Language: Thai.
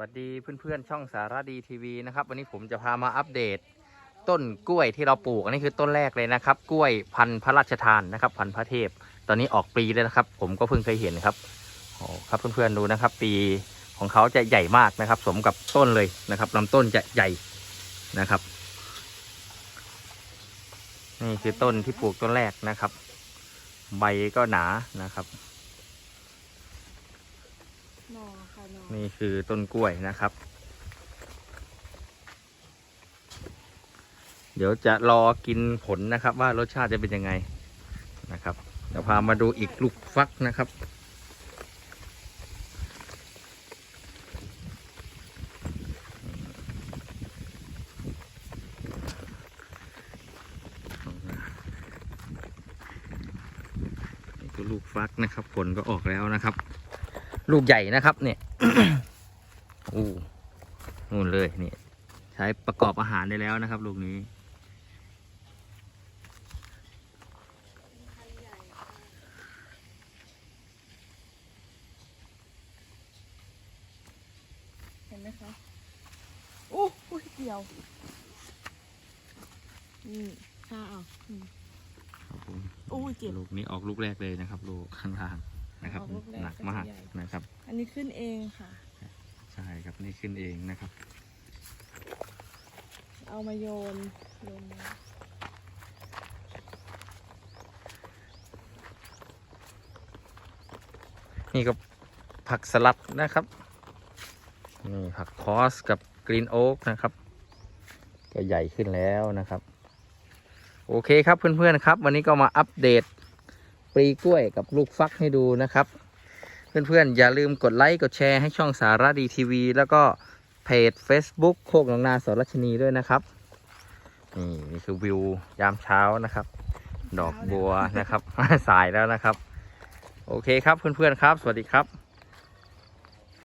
วัสดีเพื่อนๆช่องสารดีทีวีนะครับ วันนี้ผมจะพามาอัปเดต ต้นกล้วยที่เราปลูกอันนี้คือต้นแรกเลยนะครับ กล้วยพันธุ์พระราชทานนะครับ พันธุ์พระเทพ ตอนนี้ออกปลีแล้วนะครับ ผมก็เพิ่งเคยเห็นครับโอ้ครับเพื่อนๆดูนะครับปีของเขาจะใหญ่มากนะครับ สมกับต้นเลยนะครับลำต้นจะใหญ่นะครับ นี่คือต้นที่ปลูกต้นแรกนะครับ ใบก็หนานะครับ นอค่ะนอนี่คือต้นกล้วยนะครับ เดี๋ยวจะรอกินผลนะครับ ว่ารสชาติจะเป็นยังไงนะครับเดี๋ยวพามาดูอีกลูกฟักนะครับนี่คือลูกฟักนะครับ ผลก็ออกแล้วนะครับ ลูกใหญ่นะครับเนี่ยอู้นู่นเลยนี่ใช้ประกอบอาหารได้แล้วนะครับ ลูกนี้ เห็นไหมคะโอ้อุ้ยเกี่ยว นี่ค่ะเอาอืมครับผมโอ้ยเจ็บ ลูกนี้ออกลูกแรกเลยนะครับ ลูกข้างล่าง นะครับออกลูกแรกหนักมากก็จะใหญ่ นะครับ อันนี้ขึ้นเองค่ะ ใช่ครับนี่ขึ้นเองนะครับ เอามาโยนโยนมานี่ก็ผักสลัดนะครับ นี่ผักคอสกับกรีนโอ๊กนะครับ ก็ใหญ่ขึ้นแล้วนะครับ โอเคครับเพื่อนๆครับ วันนี้ก็มาอัปเดต ปลีกล้วยกับลูกฟักให้ดูนะครับ เพื่อนๆ อย่าลืมกดไลค์กดแชร์ให้ช่องสารดีทีวี แล้วก็เพจ Facebook โคกหนองนาสรชนีด้วยนะครับ นี่นี่คือวิวยามเช้านะครับ ดอกบัวนะครับ สายแล้วนะครับ โอเคครับเพื่อนๆครับ สวัสดีครับ